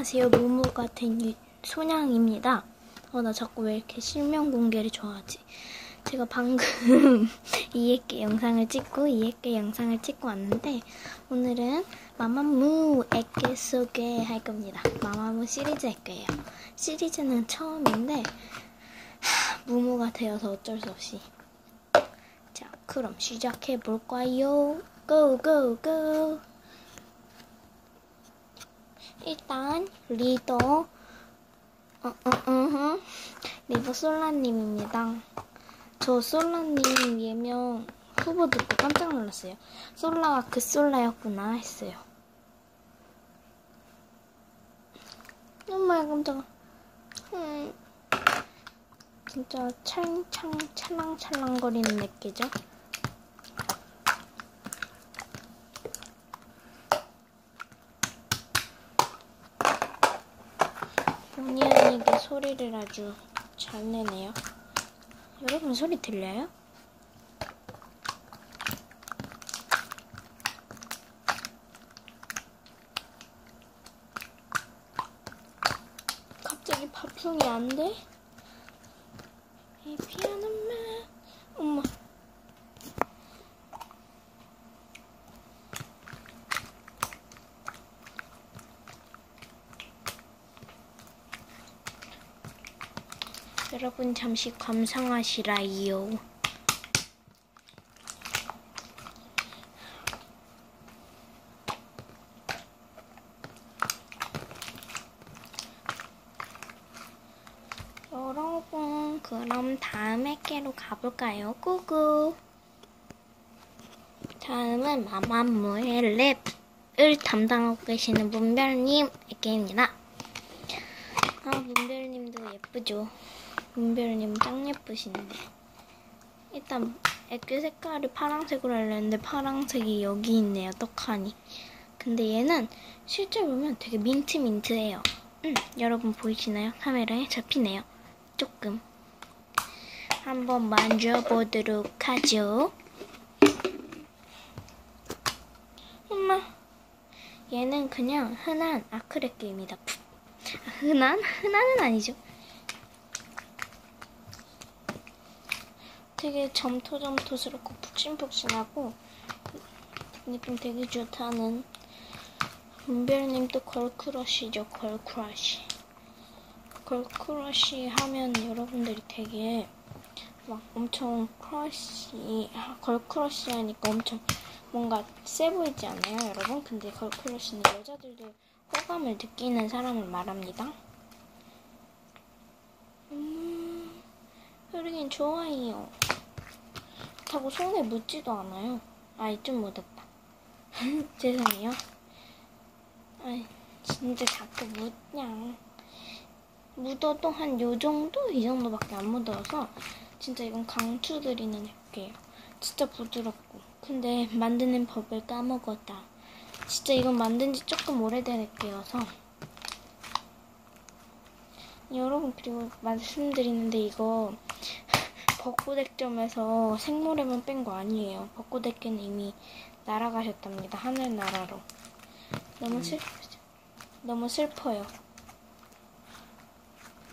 안녕하세요. 무무 같은 유- 소냥입니다. 어, 나 자꾸 왜 이렇게 실명 공개를 좋아하지? 제가 방금 이에게 영상을 찍고 이에게 영상을 찍고 왔는데 오늘은 마마무 에게 소개할 겁니다. 마마무 시리즈 할 거예요. 시리즈는 처음인데 하, 무무가 되어서 어쩔 수 없이 자 그럼 시작해 볼까요? 고고 고. 일단 리더 어, 어, 어, 리더 솔라님입니다. 저 솔라님 예명 후보 듣고 깜짝 놀랐어요. 솔라가 그 솔라였구나 했어요. 엄마야 깜짝아. 음, 진짜 찰창 찰랑찰랑거리는 느끼죠? 본의 아니게 소리를 아주 잘 내네요. 여러분 소리 들려요? 갑자기 밥송이 안 돼? 이 피아노만 엄마 여러분 잠시 감상하시라이요. 여러분 그럼 다음에 깨로 가볼까요? 꾸꾸. 다음은 마마무의 랩을 담당하고 계시는 문별님에게입니다. 아 문별님도 예쁘죠. 문별님 짱 예쁘신데. 일단 애교 색깔을 파란색으로 하려 했는데 파란색이 여기 있네요 떡하니. 근데 얘는 실제 보면 되게 민트 민트해요. 음, 여러분 보이시나요? 카메라에 잡히네요. 조금. 한번 만져보도록 하죠. 엄마 얘는 그냥 흔한 아크릴 게임이다. 아, 흔한? 흔한은 아니죠 되게 점토점토스럽고 푹신푹신하고 느낌 되게 좋다는 은별님 또 걸크러쉬죠 걸크러쉬 걸크러쉬 하면 여러분들이 되게 막 엄청 크러쉬 걸크러쉬 하니까 엄청 뭔가 세 보이지 않아요 여러분? 근데 걸크러쉬는 여자들도 호감을 느끼는 사람을 말합니다 음, 흐르긴 좋아해요 그렇다고 손에 묻지도 않아요. 아이, 좀 묻었다. 죄송해요. 아이, 진짜 자꾸 묻냐. 묻어도 한 요 정도? 이 정도밖에 안 묻어서 진짜 이건 강추드리는 앱이에요. 진짜 부드럽고. 근데 만드는 법을 까먹었다. 진짜 이건 만든 지 조금 오래된 앱이어서 여러분 그리고 말씀드리는데 이거 벚꽃액점에서 생모래만 뺀 거 아니에요. 벚꽃액견 이미 날아가셨답니다. 하늘나라로. 너무 슬 너무 슬퍼요.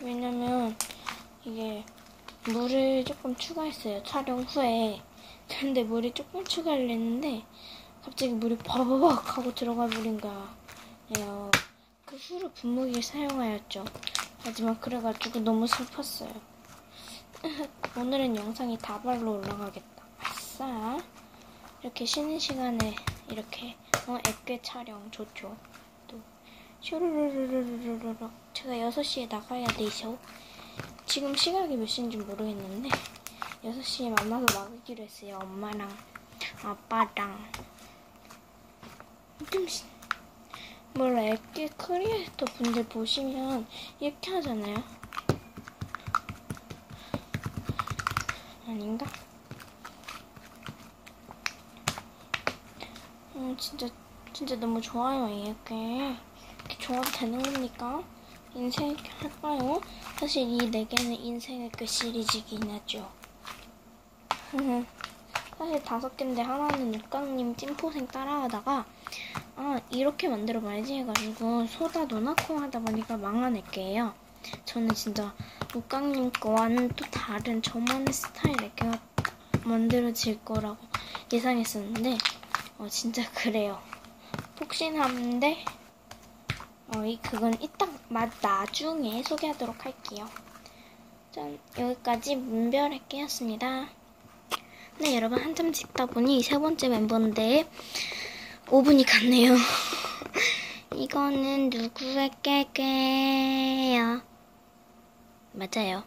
왜냐면 이게 물을 조금 추가했어요. 촬영 후에. 근데 물이 조금 추가를 했는데 갑자기 물이 버벅 하고 들어가 버린 거예요. 그 후로 분무기를 사용하였죠. 하지만 그래가지고 너무 슬펐어요. 오늘은 영상이 다발로 올라가겠다. 아싸. 이렇게 쉬는 시간에 이렇게 어, 앱괴 촬영 좋죠. 또 슈르르르르르르 제가 6시에 나가야 돼서 지금 시각이 몇 시인지 모르겠는데 6시에 만나서 나가기로 했어요. 엄마랑 아빠랑 좀 시- 몰라 앱괴 크리에이터 분들 보시면 이렇게 하잖아요. 아닌가? 음, 진짜, 진짜 너무 좋아요, 이렇게. 이렇게 좋아도 되는 겁니까? 인생 할까요? 사실 이 네 개는 인생의 그 시리즈긴 하죠. 사실 다섯 개인데 하나는 육강님 찐포생 따라하다가 아 이렇게 만들어 봐야지 해가지고 소다 넣어놓고 하다 보니까 망한 액게예요. 저는 진짜 육강님 거와는 또 다른 저만의 스타일 액게가 만들어질 거라고 예상했었는데 어 진짜 그래요. 폭신한데 어, 이 그건 이따 맛 나중에 소개하도록 할게요. 짠 여기까지 문별 액게였습니다. 네, 여러분 한참 찍다 보니 세 번째 멤버인데 5분이 갔네요. 이거는 누구의 깨깨야? 맞아요.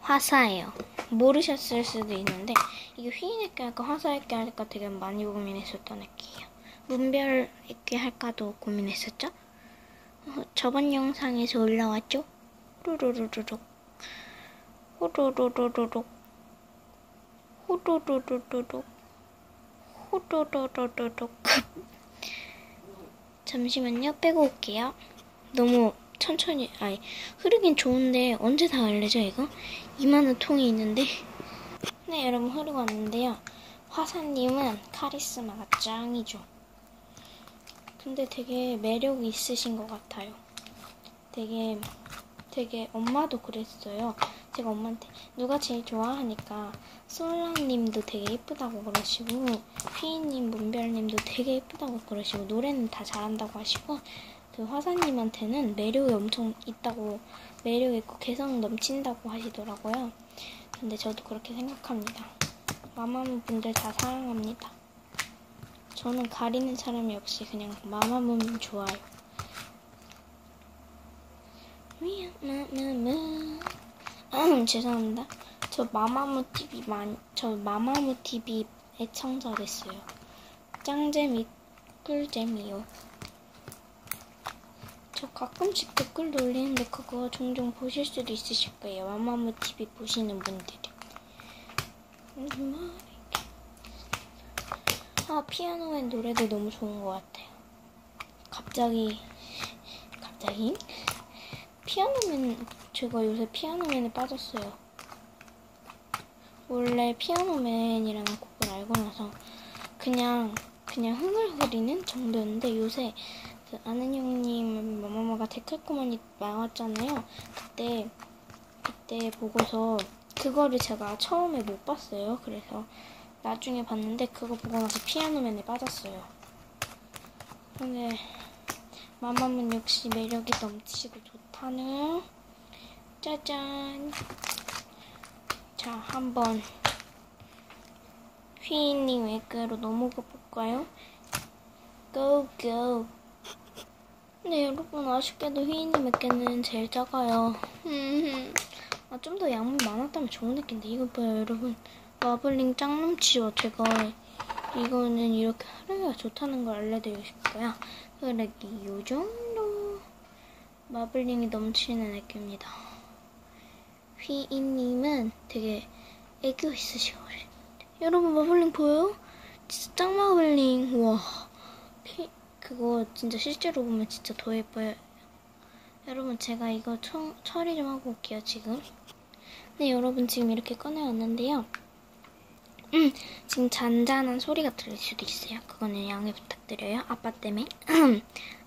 화사예요. 모르셨을 수도 있는데 이게 휘인 액기 할까 화사 액기 할까 되게 많이 고민했었던 액기예요. 문별 액기 할까도 고민했었죠? 어, 저번 영상에서 올라왔죠? 루루루루룩 호루루루루룩 호도도도도독 호도도도도독 잠시만요. 빼고 올게요. 너무 천천히 아니 흐르긴 좋은데 언제 다 알려져 이거? 이만한 통이 있는데. 네 여러분 흐르고 왔는데요. 화사님은 카리스마가 짱이죠. 근데 되게 매력이 있으신 것 같아요. 되게 되게 엄마도 그랬어요 제가 엄마한테 누가 제일 좋아하니까 솔라님도 되게 예쁘다고 그러시고 휘인님, 문별님도 되게 예쁘다고 그러시고 노래는 다 잘한다고 하시고 그 화사님한테는 매력이 엄청 있다고 매력 있고 개성 넘친다고 하시더라고요. 근데 저도 그렇게 생각합니다. 마마무 분들 다 사랑합니다. 저는 가리는 사람이 없이 그냥 마마무 좋아요. 음, 죄송합니다. 저 마마무 TV 많이 저 마마무 TV 애청자 됐어요. 짱재미 꿀재미요. 저 가끔씩 댓글 올리는데 그거 종종 보실 수도 있으실 거예요. 마마무 TV 보시는 분들이. 아 피아노의 노래도 너무 좋은 것 같아요. 갑자기 갑자기 피아노맨 제가 요새 피아노맨에 빠졌어요. 원래 피아노맨이라는 곡을 알고 나서 그냥 그냥 흥얼거리는 정도였는데 요새 그 아는 형님 마마마가 데칼코마니 나왔잖아요. 그때 그때 보고서 그거를 제가 처음에 못 봤어요. 그래서 나중에 봤는데 그거 보고 나서 피아노맨에 빠졌어요. 근데 마마문 역시 매력이 넘치고 좋 다는 짜잔. 자 한번. 휘인님 외교로 넘어가 볼까요? 고고 네 여러분 아쉽게도 휘인님 외교는 제일 작아요. 아, 좀 더 양이 많았다면 좋은 느낌인데 이거 봐요 여러분. 마블링 짱 넘치죠 제가. 이거는 이렇게 흐르기가 좋다는 걸 알려드리고 싶고요. 흐르기 요 정도 마블링이 넘치는 애교입니다. 휘인님은 되게 애교 있으시고 여러분 마블링 보여요? 진짜 짱 마블링. 와. 피, 그거 진짜 실제로 보면 진짜 더 예뻐요. 여러분 제가 이거 청, 처리 좀 하고 올게요 지금. 네 여러분 지금 이렇게 꺼내왔는데요. 음, 지금 잔잔한 소리가 들릴 수도 있어요. 그거는 양해 부탁드려요. 아빠 때문에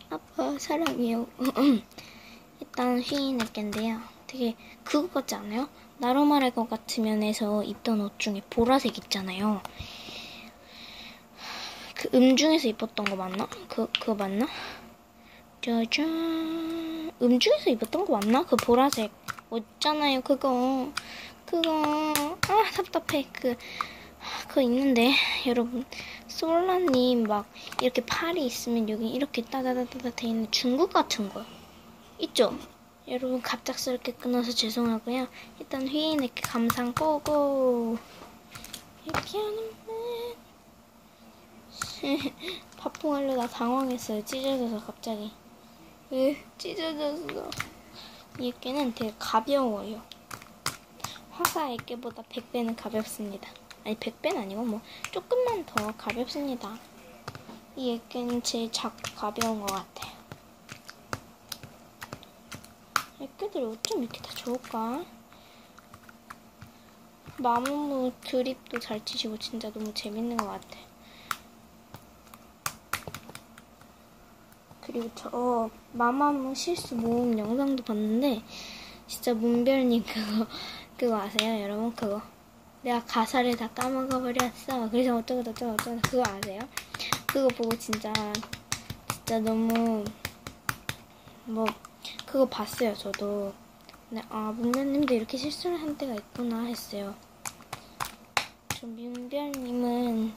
아빠 사랑해요 일단 휘인 애견인데요 되게 그거 같지 않아요? 나로 말할 것 같으면에서 입던 옷 중에 보라색 있잖아요. 그 음중에서 입었던 거 맞나? 그 그거 맞나? 짜잔. 음중에서 입었던 거 맞나? 그 보라색 옷 있잖아요. 그거 그거 아 답답해. 그 그거 있는데 여러분 솔라님 막 이렇게 팔이 있으면 여기 이렇게 따다다다다 돼 있는 중국 같은 거 있죠? 여러분 갑작스럽게 끊어서 죄송하고요. 일단 휘인에게 감상 고고. 이렇게 하는 밥풍하려다 당황했어요. 찢어져서 갑자기. 왜 찢어졌어? 이 애깨는 되게 가벼워요. 화사 애깨보다 100배는 가볍습니다. 아니 100배는 아니고 뭐 조금만 더 가볍습니다. 이 애깨는 제일 작고 가벼운 것 같아요. 애기들 어쩜 이렇게 다 좋을까? 마무무 드립도 잘 치시고 진짜 너무 재밌는 것 같아. 그리고 저 마마무 실수 모음 영상도 봤는데 진짜 문별님 그거 그거 아세요 여러분 그거 내가 가사를 다 까먹어 버렸어. 그래서 어쩌고 저쩌고 어쩌고 그거 아세요? 그거 보고 진짜 진짜 너무 뭐 그거 봤어요 저도. 네, 아 문별님도 이렇게 실수를 한 때가 있구나 했어요. 저 문별님은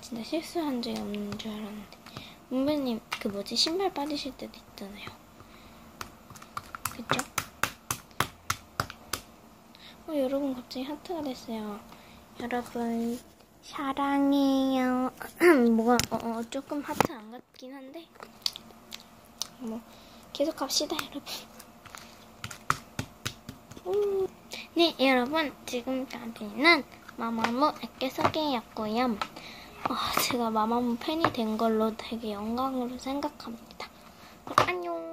진짜 실수한 적이 없는 줄 알았는데. 문별님 그 뭐지? 신발 빠지실 때도 있잖아요. 그쵸? 어, 여러분 갑자기 하트가 됐어요. 여러분 사랑해요. 뭐가 어, 어, 조금 하트 안 같긴 한데 뭐 계속 갑시다 여러분. 음, 네 여러분 지금까지는 마마무 액계 소개였고요. 어, 제가 마마무 팬이 된 걸로 되게 영광으로 생각합니다. 어, 안녕.